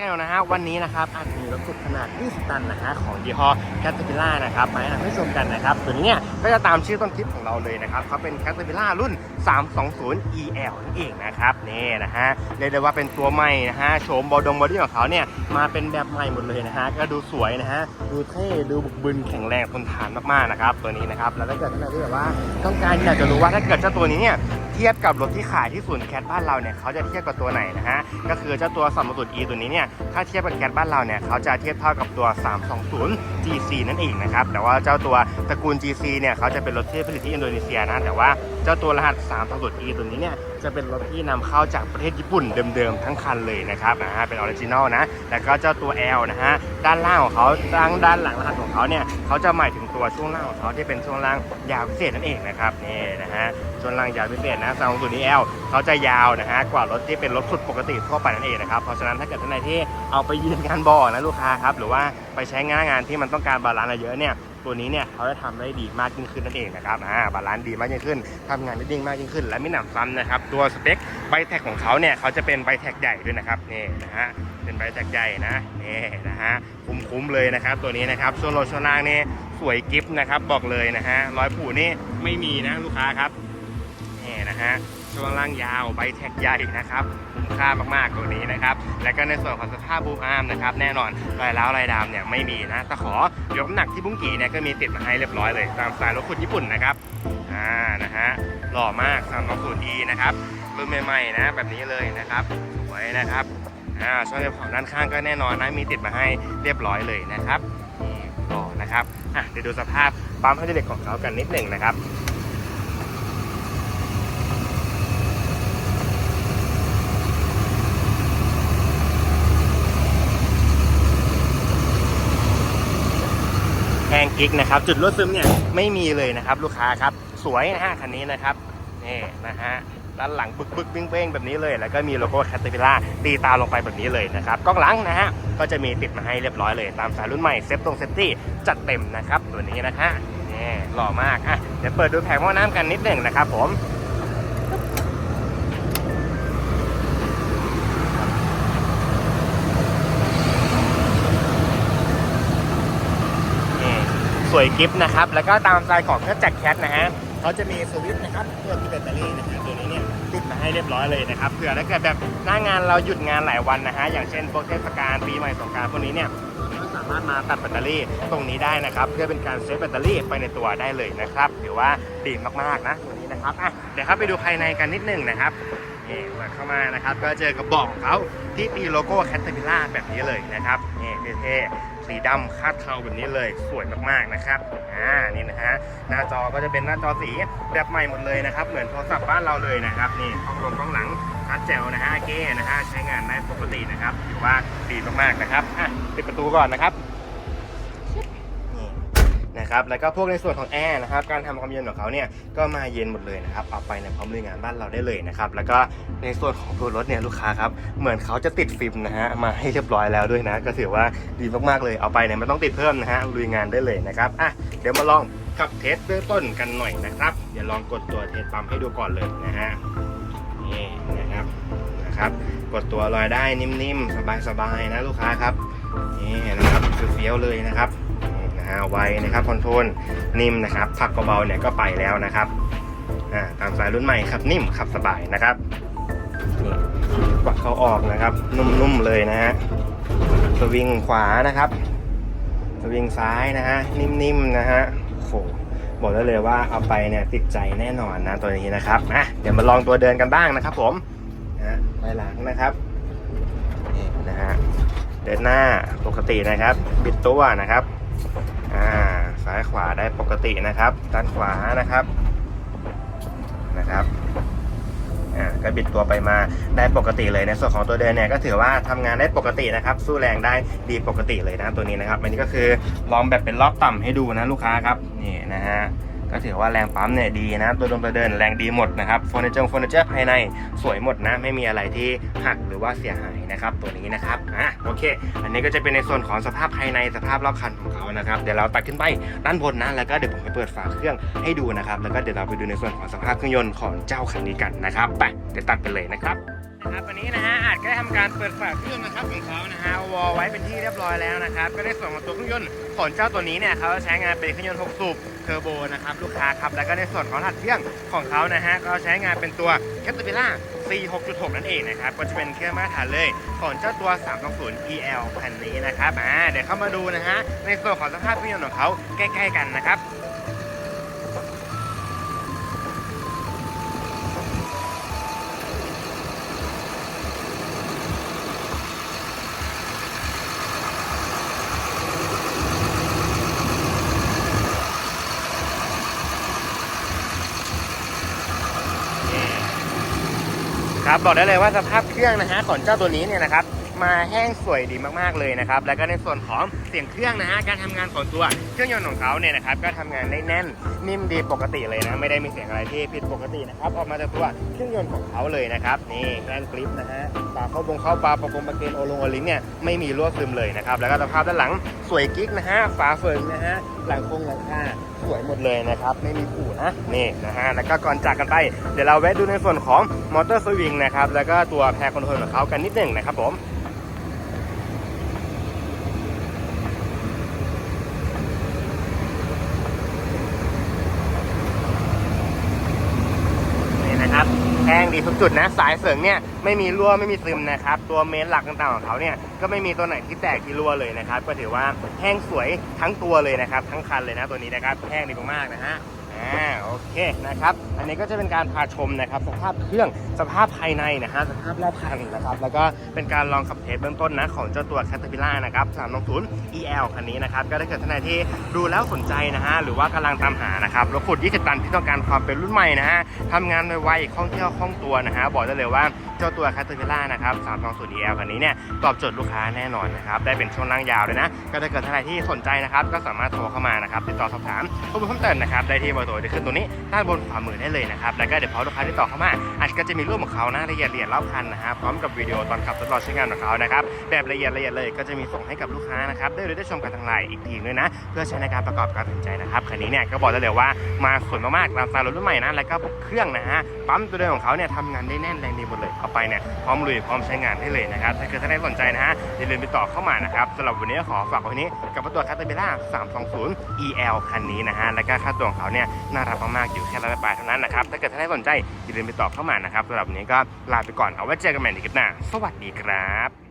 กันแล้วนะฮะวันนี้นะครับอาจมี รถสุดขนาด 20 ตันนะฮะของยี่ห้อ Caterpillar นะครับมาให้ชมกันนะครับตัวนี้เนี่ยก็จะตามชื่อต้นคลิปของเราเลยนะครับเขาเป็น Caterpillar รุ่น 320 EL นั่นเองนะครับนี่นะฮะเรียกได้ว่าเป็นตัวใหม่นะฮะโฉมบอดงบอดี้ของเขาเนี่ยมาเป็นแบบใหม่หมดเลยนะฮะก็ดูสวยนะฮะดูเท่ดูบุกบึนแข็งแรงทนทานมากๆนะครับตัวนี้นะครับแล้วถ้าเกิดท่านใดที่แบบว่าต้องการอยากจะรู้ว่าถ้าเกิดเจ้าตัวนี้เนี่ยเทียบกับรถที่ขายที่ศูนย์แคทบ้านเราเนี่ยเขาจะเทียบกับตัวไหนนะฮะก็คือเจ้าตัว3 0 e ตัวนี้เนี่ยถ้าเทียบกับแคทบ้านเราเนี่ยเขาจะเทียบเท่ากับตัว 320 GC นั่นเองนะครับ แต่ว่าเจ้าตัวตระกูล GC เนี่ยเขาจะเป็นรถที่ผลิตที่อินโดนีเซียนะ แต่ว่าเจ้าตัวรหัส3 0 e ตัวนี้เนี่ยจะเป็นรถที่นำเข้าจากประเทศญี่ปุ่นเดิมๆทั้งคันเลยนะครับนะฮะเป็นออริจินอลนะ แล้วก็เจ้าตัว L นะฮะด้านล่างของเขาด้านด้านหลังรหัสของเขาเนี่ยเขาจะหมายถึงตัวช่วงล่างของเขาที่เป็นช่วงล่างยาวพิเศษนั่นเองนะครับนี่นะฮะช่วงล่างยาวพิเศษนะซองสูตรนี้แอล เขาจะยาวนะฮะกว่ารถที่เป็นรถสุดปกติทั่วไปนั่นเองนะครับเพราะฉะนั้นถ้าเกิดท่านใดที่เอาไปยืนงานบ่อนะลูกค้าครับหรือว่าไปใช้งานงานที่มันต้องการบาลานซ์เยอะเนี่ยตัวนี้เนี่ยเขาจะทำได้ดีมากยิ่งขึ้นนั่นเองนะครับอ่าบาลานซ์ดีมากยิ่งขึ้นทำงานได้ดีมากยิ่งขึ้น และไม่หนำซ้ำนะครับตัวสเปคใบแท็กของเขาเนี่ยเขาจะเป็นใบแท็กใหญ่ด้วยนะครับนี่นะฮะเป็นใบแท็กใหญ่นะนี่นะฮะคุ้มๆเลยนะครับ ตัวนี้นะครับช่วงโลช่วงล่างนี่สวยกิฟต์นะครับบอกเลยนะฮะร้อยผูนี่ไม่มีนะลูกค้าครับนี่นะฮะ ช่วงล่างยาวใบแท็กใหญ่นะครับคุ้มค่ามากๆตัวนี้นะครับ และก็ในส่วนของสภาพบูมอาร์มนะครับแน่นอนรอยร้าวรอยดำเนี่ยไม่มีนะตะขอยกน้ำหนักที่บุ้งกีเนี่ยก็มีติดมาให้เรียบร้อยเลย ตามสไตล์รถคุณญี่ปุ่นนะครับอ่านะฮะหล่อมาก3 2 0 e นะครับรุ่นใหม่ๆนะแบบนี้เลยนะครับสวยนะครับอ่าช่วงของด้านข้างก็แน่นอนนะมีติดมาให้เรียบร้อยเลยนะครับนี่หล่อนะครับอะเดี๋ยวดูสภาพปั๊มให้เด็กของเขากันนิดหนึ่งนะครับ แพงกิ๊กนะครับ จุดรั่วซึมเนี่ยไม่มีเลยนะครับ ลูกค้าครับ สวยนะฮะคันนี้นะครับนี่นะฮะด้านหลังบึกบึกเป้งๆแบบนี้เลย แล้วก็มีโลโก้แคตติพิล่าตีตาลงไปแบบนี้เลยนะครับกล้องหลังนะฮะก็จะมีติดมาให้เรียบร้อยเลย ตามสายรุ่นใหม่เซฟตรงเซฟตี้จัดเต็มนะครับ ตัวนี้นะฮะนี่หล่อมากอะเดี๋ยวเปิดดูแผงหม้อน้ำกันนิดหนึ่งนะครับผม นี่ สวยกิฟต์นะครับ แล้วก็ตามสไตล์ของเครื่องจักรแคทนะฮะเขาจะมีสวิตช์นะครับเพื่อที่แบตเตอรี่นะฮะตัวนี้เนี่ยติดมาให้เรียบร้อยเลยนะครับเผื่อถ้าเกิดแบบหน้างานเราหยุดงานหลายวันนะฮะอย่างเช่นพวกเทศกาลปีใหม่สงกรารพวกนี้เนี่ยก็สามารถมาตัดแบตเตอรี่ตรงนี้ได้นะครับ เพื่อเป็นการเซฟแบตเตอรี่ไปในตัวได้เลยนะครับถือว่าดีมากๆนะตัวนี้นะครับอะเดี๋ยวครับไปดูภายในกันนิดนึงนะครับนี่เปิดเข้ามานะครับก็เจอกับเบอกของเขาที่ตีโลโก้แคทเทอร์พิล่าแบบนี้เลยนะครับนี่เท่ๆ สีดำคาดเทาแบบนี้เลยสวยมากๆนะครับอ่านี่นะฮะหน้าจอก็จะเป็นหน้าจอสีแบบใหม่หมดเลยนะครับ เหมือนโทรศัพท์บ้านเราเลยนะครับนี่กล้องลงกล้องหลังชัดแจ๋วนะฮะเก้นะฮะใช้งานได้ปกตินะครับถือว่าดีมากๆนะครับอะปิดประตูก่อนนะครับ นะครับแล้วก็พวกในส่วนของแอร์นะครับการทำความเย็นของเขาเนี่ยก็มาเย็นหมดเลยนะครับเอาไปในพร้อมลุยงานบ้านเราได้เลยนะครับแล้วก็ในส่วนของตัวรถเนี่ยลูกค้าครับเหมือนเขาจะติดฟิล์มนะฮะมาให้เรียบร้อยแล้วด้วยนะ ก็ถือว่าดีมากๆเลยเอาไปเนี่ยไม่ต้องติดเพิ่มนะฮะลุยงานได้เลยนะครับอะเดี๋ยวมาลองขับเทสเบื้องต้นกันหน่อยนะครับเดี๋ยวลองกดตัวเทสปั๊มให้ดูก่อนเลยนะฮะนี่นะครับนะครับกดตัวลอยได้นิ่มๆ สบายๆนะลูกค้าครับนี่นะครับเฟี้ยวเลยนะครับ นะฮะไว้นะครับคอนโทรลนิ่มนะครับพักเบาๆเนี่ยก็ไปแล้วนะครับอ่าตามสายรุ่นใหม่ครับนิ่มขับสบายนะครับนี่กวักเขาออกนะครับ นุ่มๆเลยนะฮะสวิงขวานะครับสวิงซ้ายนะฮะนิ่มๆนะฮะโหบอกได้เลยว่าเอาไปเนี่ยติดใจแน่นอนนะตัวนี้นะครับอะเดี๋ยวมาลองตัวเดินกันบ้างนะครับ ผมนะไปหลังนะครับนะฮะเดินหน้าปกตินะครับ บิดตัวนะครับ ซ้ายขวาได้ปกตินะครับ ด้านขวานะครับนะครับอ่าก็บิดตัวไปมาได้ปกติเลยในส่วนของตัวเดินเนี่ยก็ถือว่าทำงานได้ปกตินะครับ สู้แรงได้ดีปกติเลยนะตัวนี้นะครับอันนี้ก็คือลองแบบเป็นรอบต่ำให้ดูนะลูกค้าครับนี่นะฮะ ก็ถือว่าแรงปั๊มเนี่ยดีนะ ตัวลงตัวเดินแรงดีหมดนะครับเฟอร์นิเจอร์เฟอร์นิเจอร์ภายในสวยหมดนะ ไม่มีอะไรที่หักหรือว่าเสียหายนะครับตัวนี้นะครับอะโอเค อันนี้ก็จะเป็นในส่วนของสภาพภายในสภาพรอบคันของเขานะครับเดี๋ยวเราตัดขึ้นไปด้านบนนะแล้วก็เดี๋ยวผมไปเปิดฝาเครื่องให้ดูนะครับแล้วก็เดี๋ยวเราไปดูในส่วนของสภาพเครื่องยนต์ของเจ้าคันนี้กันนะครับไปเดี๋ยวตัดไปเลยนะครับ นะครับวันนี้นะฮะอาจก็ได้ทำการเปิดฝาเครื่องนะครับของเขานะฮะวอลไว้เป็นที่เรียบร้อยแล้วนะครับก็ได้ส่วนของตัวเครื่องยนต์ของเจ้าตัวนี้เนี่ยเขาใช้งานเป็นเครื่องยนต์6สูบเทอร์โบนะครับลูกค้าครับแล้วก็ในส่วนของถัดเครื่องของเขานะฮะก็ใช้งานเป็นตัว Caterpillar C 6.6 นั่นเองนะครับก็จะเป็นเครื่องมาตรฐานเลยของเจ้าตัว 320 EL คันนี้นะครับอ่าเดี๋ยวเข้ามาดูนะฮะในส่วนของสภาพเครื่องยนต์ของเขาใกล้ ๆ กันนะครับ ครับบอกได้เลยว่าสภาพเครื่องนะฮะของเจ้าตัวนี้เนี่ยนะครับมาแห้งสวยดีมากๆเลยนะครับ แล้วก็ในส่วนของเสียงเครื่องนะฮะการทำงานของตัวเครื่องยนต์ของเขาเนี่ยนะครับก็ทำงานได้แน่นนิ่มดีปกติเลยนะไม่ได้มีเสียงอะไรที่ผิดปกตินะครับออกมาจากตัวเครื่องยนต์ของเขาเลยนะครับนี่แน่นกริปนะฮะปากเข้าบงเข้าปลาประกงประเกนโอลงโอลิงเนี่ยไม่มีรั่วซึมเลยนะครับแล้วก็สภาพด้านหลังสวยกิ๊กนะฮะฝาเฟิงนะฮะ หลังคงหลังคาสวยหมดเลยนะครับ ไม่มีผูนะนี่นะฮะแล้วก็ก่อนจากกันไปเดี๋ยวเราแวะดูในส่วนของมอเตอร์สวิงนะครับแล้วก็ตัวแพรคอนโทรลของเขากันนิดหนึ่งนะครับผม นี่นะครับแห้งดี ทุกจุดนะสายเสริงเนี่ยไม่มีรั่วไม่มีซึมนะครับ ตัวเมนหลักต่างๆของเขาเนี่ยก็ไม่มีตัวไหนที่แตกที่รั่วเลยนะครับ ก็ถือว่าแห้งสวยทั้งตัวเลยนะครับ ทั้งคันเลยนะตัวนี้นะครับแห้งดีมากๆนะฮะ อ่าโอเคนะครับ อันนี้ก็จะเป็นการพาชมนะครับสภาพเครื่องสภาพภายในนะฮะสภาพแรกคันนะครับแล้วก็เป็นการลองขับเทสเบื้องต้นนะของเจ้าตัว Caterpillar นะครับ320 EL คันนี้นะครับก็ถ้าเกิดท่านใดที่ดูแล้วสนใจนะฮะหรือว่ากำลังตามหานะครับรถขุด 20 ตันที่ต้องการความเป็นรุ่นใหม่นะฮะทำงานไวๆคล่องเที่ยวคล่องตัวนะฮะบอกได้เลยว่าเจ้าตัว Caterpillar นะครับ320 EL คันนี้เนี่ยตอบโจทย์ลูกค้าแน่นอนนะครับได้เป็นช่วงล่างยาวเลยนะก็ถ้าเกิดท่านใดที่สนใจนะครับก็สามารถโทรเข้ามานะครับติดต่อสอบถามข้อมูลเพิ่มเติมนะครับได้ที่เบอร์โทรที่ขึ้นตรงนี้ด้านบนขวามือได้เลยนะครับ แล้วก็เดี๋ยวพอลูกค้าติดต่อเข้ามา อาจก็จะมีรูปของเขานะละเอียดละเอียดรอบคันนะฮะพร้อมกับวิดีโอตอนขับทดลองใช้งานของเขานะครับแบบละเอียดละเอียดเลยก็จะมีส่งให้กับลูกค้านะครับได้เลยได้ชมกันทางไลน์อีกทีด้วยนะ เพื่อใช้ในการประกอบการตัดสินใจนะครับคันนี้เนี่ยก็บอกได้เลยว่ามาสวยมากๆตามสไตล์รถรุ่นใหม่นะแล้วก็พวกเครื่องนะฮะปั๊มตัวเดิมของเขาเนี่ยทำงานได้แน่นแรงดีหมดเลยเอาไปเนี่ยพร้อมลุยพร้อมใช้งานได้เลยนะครับถ้าเกิดท่านใดสนใจนะฮะอย่าลืมติดต่อเข้ามานะครับสำหรับวันนี้ขอฝากไว้นี้กับตัวคาตาเบล่า320 EL คันนี้นะฮะแล้วก็ค่าตัวของเขาเนี่ยน่ารักมากๆอยู่แค่ร้อยบาทเท่านั้นนะครับ ถ้าเกิดท่านใดสนใจอย่าลืมไปตอบเข้ามานะครับสำหรับวันนี้ก็ลาไปก่อนเอาไว้เจอกันใหม่ในคลิปหน้า สวัสดีครับ